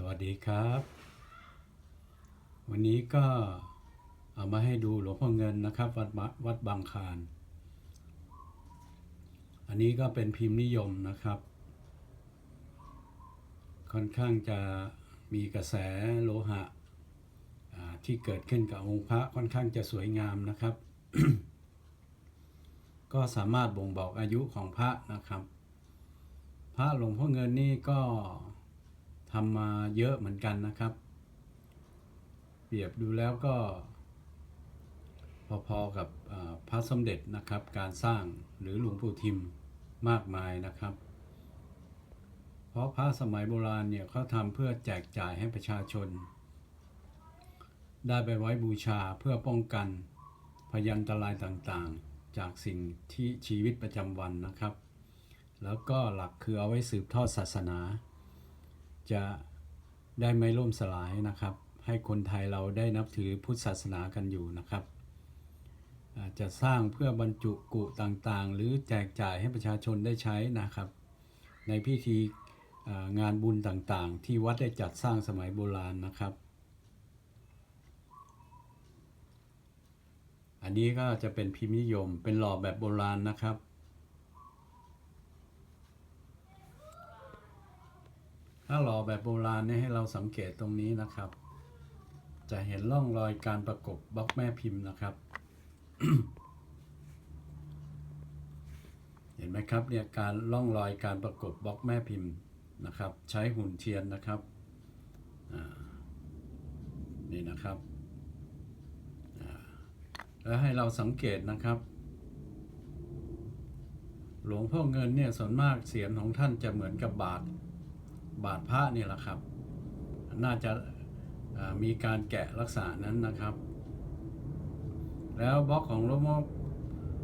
สวัสดีครับ วันนี้ก็เอามาให้ดูหลวงพ่อเงินนะครับวัดวัดบางคานอันนี้ก็เป็นพิมพ์นิยมนะครับ ค่อนข้างจะมีกระแสโลหะที่เกิดขึ้นกับองค์พระค่อนข้างจะสวยงามนะครับ ก็สามารถบ่งบอกอายุของพระนะครับ พระหลวงพ่อเงินนี่ก็ ทำมาเยอะเหมือนกันนะครับ เปรียบดูแล้วก็ พอๆกับพระสมเด็จนะครับ การสร้างหรือหลวงปู่ทิมมากมายนะครับ เพราะพระสมัยโบราณเนี่ยเขาทำเพื่อแจกจ่ายให้ประชาชน ได้ไปไว้บูชาเพื่อป้องกันพยันตรายต่างๆ จากสิ่งที่ชีวิตประจำวันนะครับ แล้วก็หลักคือเอาไว้สืบทอดศาสนา จะได้ไม่ล่มสลายนะครับ ให้คนไทยเราได้นับถือพุทธศาสนากันอยู่นะครับ จะสร้างเพื่อบรรจุกุต่างๆ หรือแจกจ่ายให้ประชาชนได้ใช้นะครับ ในพิธีงานบุญต่างๆ ที่วัดได้จัดสร้างสมัยโบราณนะครับ อันนี้ก็จะเป็นพิมพ์นิยมเป็นหล่อแบบโบราณนะครับ ถ้าหล่อแบบโบราณเนี่ยให้เราสังเกตตรงนี้นะครับ จะเห็นร่องรอยการประกบบล็อกแม่พิมพ์นะครับ เห็นไหมครับเนี่ยการร่องรอยการประกบบล็อกแม่พิมพ์นะครับ ใช้หุ่นเทียนนะครับนี่นะครับแล้วให้เราสังเกตนะครับ หลวงพ่อเงินเนี่ยส่วนมากเสียงของท่านจะเหมือนกับบาท บาทพระนี่แหละครับ น่าจะามีการแกะลักษณะนั้นนะครับ แล้วบล็อกของหลวงพ่อ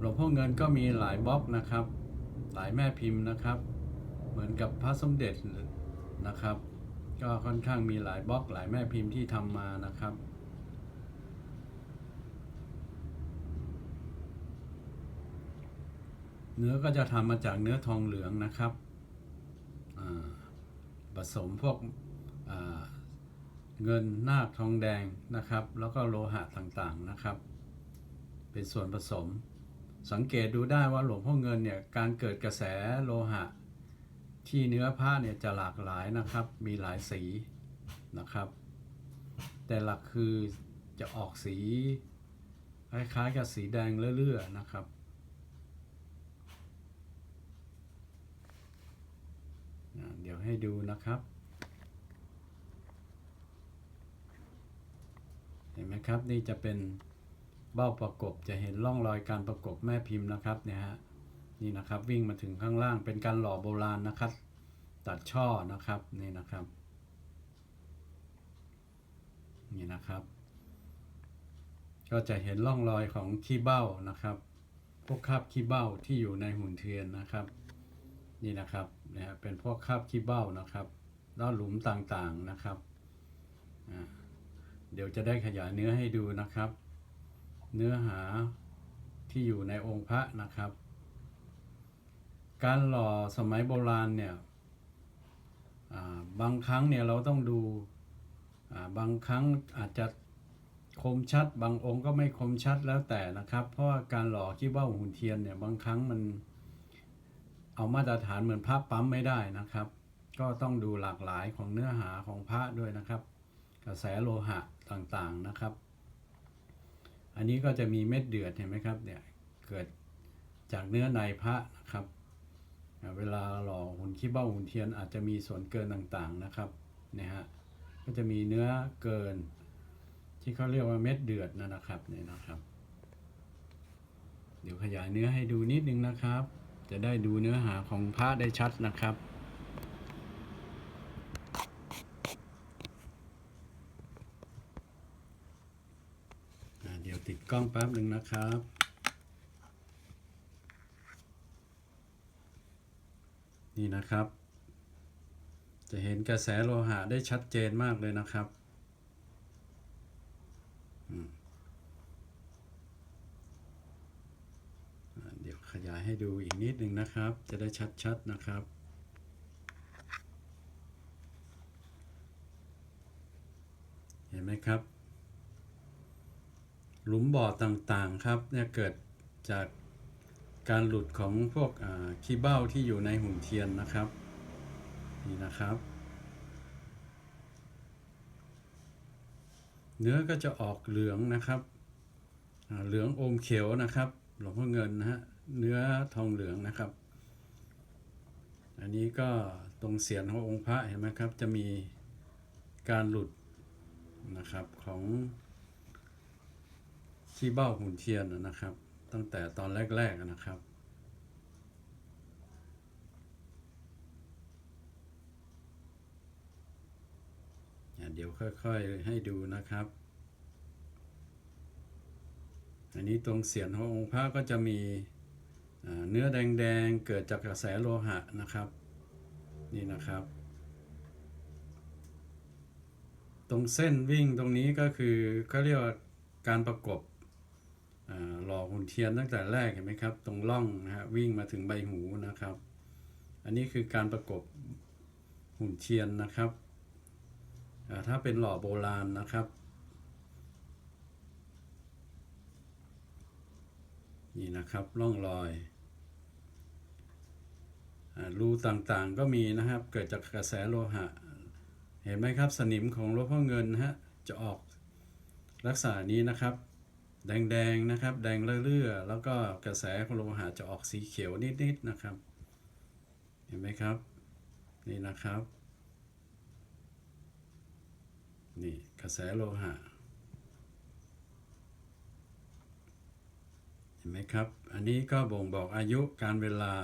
หลวงพ่อเงินก็มีหลายบล็อกนะครับ หลายแม่พิมพ์นะครับ เหมือนกับพระสมเด็จนะครับ ก็ค่อนข้างมีหลายบล็อกหลายแม่พิมพ์ที่ทำมานะครับเนื้อก็จะทำมาจากเนื้อทองเหลืองนะครับ อ่า สมพวกเงินนาคทองแดงนะครับ แล้วก็โลหะต่างๆนะครับ เป็นส่วนผสม สังเกตดูได้ว่าหลวงพ่อเงินเนี่ยการเกิดกระแสโลหะ ที่เนื้อผ้าเนี่ยจะหลากหลายนะครับ มีหลายสีนะครับ แต่หลักคือจะออกสีคล้ายๆกับสีแดงเลื่อๆนะครับ อ่าเดี๋ยวให้ดูนะครับ เห็นไหมครับ นี่จะเป็นเบ้าประกบจะเห็นร่องรอยการประกบแม่พิมพ์นะครับเนี่ยฮะนี่นะครับวิ่งมาถึงข้างล่างเป็นการหล่อโบราณนะครับ ตัดช่อนะครับนี่นะครับ นี่นะครับ ก็จะเห็นร่องรอยของขี้เบ้านะครับ พวกคราบขี้เบ้าที่อยู่ในหุ่นเทียนนะครับ นี่นะครับนี่ยเป็นพวกคราบขี้เบ้านะครับแล้วหลุมต่างๆนะครับ เดี๋ยวจะได้ขยายเนื้อให้ดูนะครับ เนื้อหาที่อยู่ในองค์พระนะครับ การหล่อสมัยโบราณเนี่ยบางครั้งเนี่ยเราต้องดูอ่าบางครั้งอาจจะคมชัด บางองค์ก็ไม่คมชัดแล้วแต่นะครับ เพราะาการหล่อขี้เบ้าหุ่นเทียนเนี่ยบางครั้งมัน เอามาตรฐานเหมือนพระปั๊มไม่ได้นะครับ ก็ต้องดูหลากหลายของเนื้อหาของพระด้วยนะครับ กระแสโลหะต่างๆนะครับ อันนี้ก็จะมีเม็ดเดือดเห็นไหมครับเนี่ยเกิดจากเนื้อในพระนะครับ เวลาหล่อหุ่นขี้เบ้าหุ่นเทียนอาจจะมีส่วนเกินต่างๆนะครับเนี่ยฮะก็จะมีเนื้อเกิน ที่เขาเรียกว่าเม็ดเดือดนะนะครับเนี่ยนะครับ เดี๋ยวขยายเนื้อให้ดูนิดนึงนะครับ จะได้ดูเนื้อหาของพระได้ชัดนะครับ เดี๋ยวติดกล้องแป๊บหนึ่งนะครับ นี่นะครับ จะเห็นกระแสโลหะได้ชัดเจนมากเลยนะครับ อืมอ่าเดี๋ ยายให้ดูอีกนิดหนึ่งนะครับ จะได้ชัดๆนะครับ เห็นไหมครับ หลุมบ่อต่างๆครับเนี่ยเกิดจากการหลุดของพวกขี้เบ้าที่อยู่ในหุ่นเทียนนะครับ นี่นะครับ เนื้อก็จะออกเหลืองนะครับเหลืองอมเขียวนะครับ หลวงพ่อเงินนะฮะ เนื้อทองเหลืองนะครับ อันนี้ก็ตรงเสียนขององค์พระเห็นไหมครับ จะมีการหลุดนะครับของขี้เบ้าหุ่นเทียนนะครับ ตั้งแต่ตอนแรก ๆนะครับเดี๋ยวค่อยๆให้ดูนะครับ อันนี้ตรงเสียนขององค์พระก็จะมี เนื้อแดงๆ เกิดจากกระแสโลหะนะครับ นี่นะครับ ตรงเส้นวิ่งตรงนี้ก็คือเขาเรียกว่าการประกบหล่อหุ่นเทียนตั้งแต่แรกเห็นไหมครับ ตรงร่องนะฮะวิ่งมาถึงใบหูนะครับ อันนี้คือการประกบหุ่นเทียนนะครับถ้าเป็นหล่อโบราณนะครับ นี่นะครับร่องรอย รูต่างๆก็มีนะครับ เกิดจากกระแสโลหะ เห็นไหมครับ สนิมของหลวงพ่อเงินฮะจะออกลักษณะนี้นะครับ แดงๆนะครับ แดงเรื่อๆแล้วก็กระแสของโลหะจะออกสีเขียวนิดๆนะครับ เห็นไหมครับ นี่นะครับ นี่กระแสโลหะเห็นไหมครับ อันนี้ก็บ่งบอกอายุการเวลา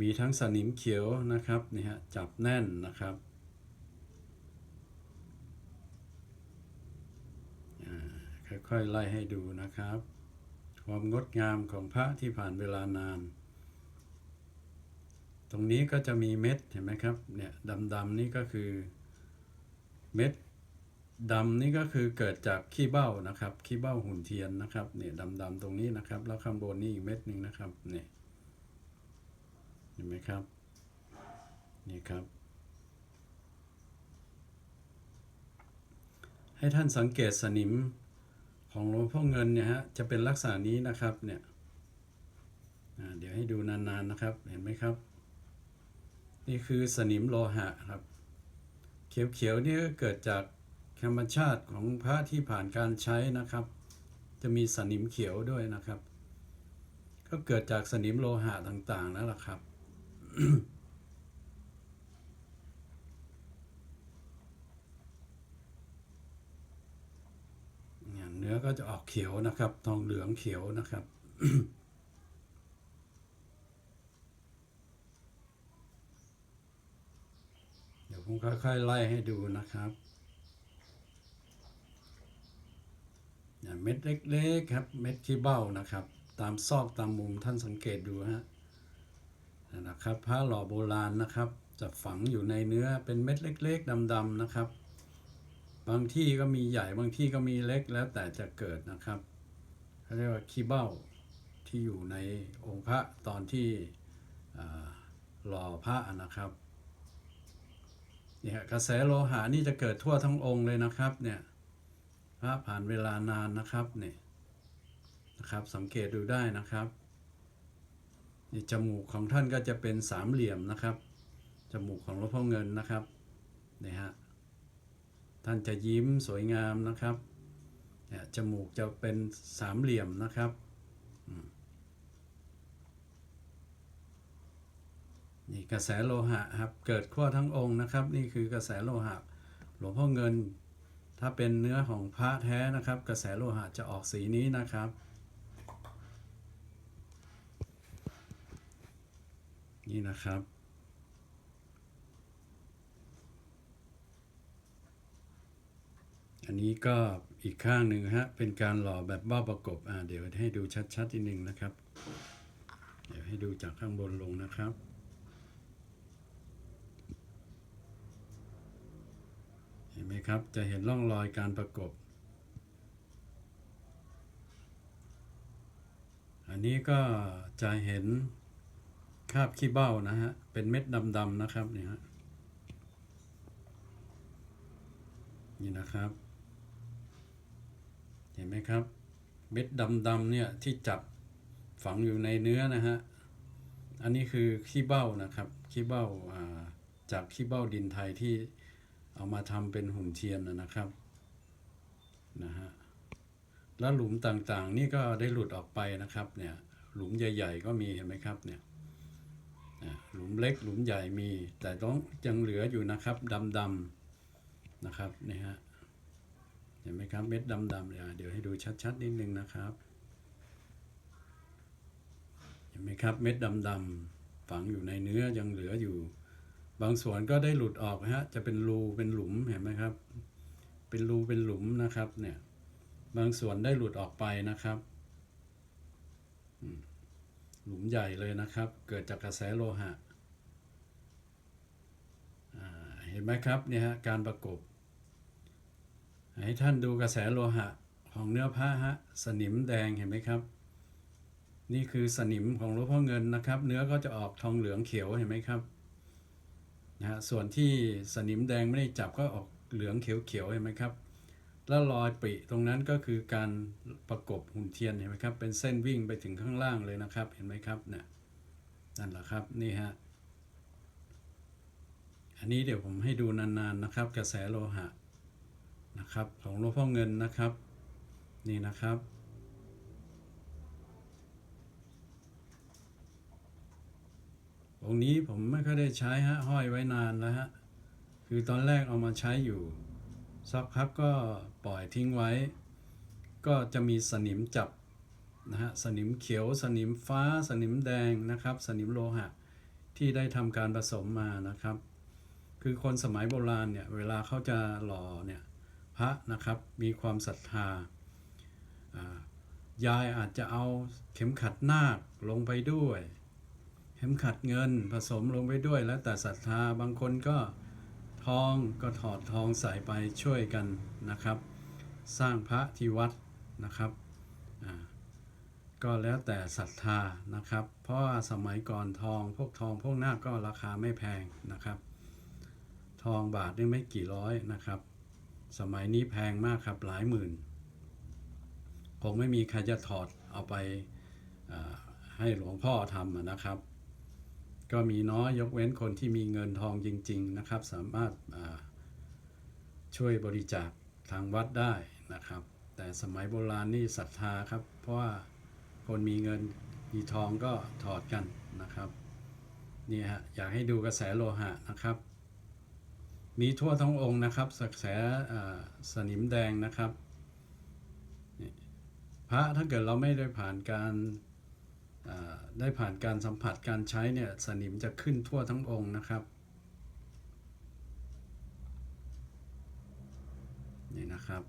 มีทั้งสนิมเขียวนะครับนี่ฮะจับแน่นนะครับค่อยๆไล่ให้ดูนะครับ ความงดงามของพระที่ผ่านเวลานาน ตรงนี้ก็จะมีเม็ดเห็นไหมครับเนี่ยดำๆนี่ก็คือเม็ดดำนี่ก็คือเกิดจากขี้เบ้านะครับขี้เบ้าหุ่นเทียนนะครับเนี่ยดำๆตรงนี้นะครับ แล้วข้างบนนี่อีกเม็ดหนึ่งนะครับเนี่ย ห็นไหมครับ นี่ครับ ให้ท่านสังเกตสนิมของหลวงพ่อเงินเนี่ยฮะจะเป็นลักษณะนี้นะครับเนี่ยเดี๋ยวให้ดูนานๆนะครับเห็นไหมครับ นี่คือสนิมโลหะครับ เขียวๆนี่ก็เกิดจากธรรมชาติของพระที่ผ่านการใช้นะครับ จะมีสนิมเขียวด้วยนะครับ ก็เกิดจากสนิมโลหะต่างๆนั่นแหละครับ เนี่ยเนื้อก็จะออกเขียวนะครับ ทองเหลืองเขียวนะครับเดี๋ยวผมค่อยๆไล่ให้ดูนะครับเนี่ยเม็ดเล็กๆครับ เม็ดขี้เบ้านะครับ ตามซอกตามมุมท่านสังเกตดูฮะ นะครับผ้าหล่อโบราณนะครับ จะฝังอยู่ในเนื้อเป็นเม็ดเล็ก ๆดำๆนะครับ บางที่ก็มีใหญ่บางที่ก็มีเล็กแล้วแต่จะเกิดนะครับเขาเรียกว่าขี้เบ้าที่อยู่ในองค์พระตอนที่หล่อพระนะครับเนี่ยกระแสโลหะนี่จะเกิดทั่วทั้งองค์เลยนะครับเนี่ยพระผ่านเวลานานนะครับเนี่ยนะครับสังเกตดูได้นะครับ จมูกของท่านก็จะเป็นสามเหลี่ยมนะครับ จมูกของหลวงพ่อเงินนะครับนี่ฮะท่านจะยิ้มสวยงามนะครับเนี่ยจมูกจะเป็นสามเหลี่ยมนะครับนี่กระแสโลหะครับเกิดขั้วทั้งองค์นะครับ นี่คือกระแสโลหะ หลวงพ่อเงิน ถ้าเป็นเนื้อของพระแท้นะครับ กระแสโลหะจะออกสีนี้นะครับ นี่นะครับ อันนี้ก็อีกข้างหนึ่งฮะ เป็นการหล่อแบบเบ้าประกบ อ่า เดี๋ยวให้ดูชัดๆทีกหนึ่งนะครับ เดี๋ยวให้ดูจากข้างบนลงนะครับเห็นไหมครับ จะเห็นร่องรอยการประกบ อันนี้ก็จะเห็น คราบขี้เบ้านะฮะ เป็นเม็ดดำๆนะครับเนี่ยฮะนี่นะครับ เห็นไหมครับ เม็ดดำๆเนี่ยที่จับฝังอยู่ในเนื้อนะฮะ อันนี้คือขี้เบ้านะครับ ขี้เบ้าจากขี้เบ้าดินไทยที่เอามาทำเป็นหุ่นเทียนนะนะครับนะฮะแล้วหลุมต่างๆ นี่ก็ได้หลุดออกไปนะครับเนี่ยหลุมใหญ่ ๆ ก็มีเห็นไหมครับเนี่ย มเล็กหลุมใหญ่มี แต่ต้องยังเหลืออยู่นะครับดำๆนะครับนี่ฮะเห็นไหมครับเม็ดดำๆเนี่ยเดี๋ยวให้ดูชัดๆนิดนึงนะครับ เห็นไหมครับเม็ดดำๆฝังอยู่ในเนื้อยังเหลืออยู่ บางส่วนก็ได้หลุดออกฮะจะเป็นรูเป็นหลุมเห็นไหมครับ เป็นรูเป็นหลุมนะครับเนี่ยบางส่วนได้หลุดออกไปนะครับหลุมใหญ่เลยนะครับ เกิดจากกระแสโลหะอ่า เห็นไหมครับเนี่ยฮะการประกบ ให้ท่านดูกระแสโลหะของเนื้อผ้าฮะสนิมแดงเห็นไหมครับ นี่คือสนิมของหลวงพ่อเงินนะครับ เนื้อก็จะออกทองเหลืองเขียวเห็นไหมครับนะฮะส่วนที่สนิมแดงไม่ได้จับก็ออกเหลืองเขียวเขียวๆเห็นไหมครับแล้วรอยปิตรงนั้นก็คือการประกบหุ่นเทียนเห็นไหมครับ เป็นเส้นวิ่งไปถึงข้างล่างเลยนะครับ เห็นไหมครับเนี่ยนั่นแหละครับนี่ฮะ อันนี้เดี๋ยวผมให้ดูนานๆนะครับ กระแสโลหะนะครับ ของหลวงพ่อเงินนะครับ นี่นะครับ องค์นี้ผมไม่ค่อยได้ใช้ฮะห้อยไว้นานแล้วฮะคือตอนแรกเอามาใช้อยู่สักพักก็ปล่อยทิ้งไว้ ก็จะมีสนิมจับนะฮะสนิมเขียว สนิมฟ้า สนิมแดงนะครับ สนิมโลหะ ที่ได้ทำการผสมมานะครับ คือคนสมัยโบราณเนี่ยเวลาเขาจะหล่อเนี่ยพระนะครับมีความศรัทธายายอาจจะเอาเข็มขัดนาคลงไปด้วย เข็มขัดเงินผสมลงไปด้วยแล้วแต่ศรัทธาบางคนก็ทองก็ถอดทองใส่ไปช่วยกันนะครับ สร้างพระที่วัดนะครับก็แล้วแต่ศรัทธานะครับ เพราะว่าสมัยก่อนทองพวกทองพวกนาคก็ราคาไม่แพงนะครับ ทองบาทนี่ไม่กี่ร้อยนะครับ สมัยนี้แพงมากครับหลายหมื่น คงไม่มีใครจะถอดเอาไปให้หลวงพ่อทำนะครับ ก็มีน้อยยกเว้นคนที่มีเงินทองจริง ๆนะครับ สามารถาช่วยบริจาคทางวัดได้นะครับ แต่สมัยโบราณนี่ศรัทธาครับ เพราะว่าคนมีเงินมีทองก็ถอดกันนะครับนี่ฮะอยากให้ดูกระแสโลหะนะครับ มีทั่วทั้งองค์นะครับสักแสอ่าสนิมแดงนะครับพระถ้าเกิดเราไม่ได้ผ่านการได้ผ่านการสัมผัสการใช้เนี่ยสนิมจะขึ้นทั่วทั้งองค์นะครับนี่นะครับ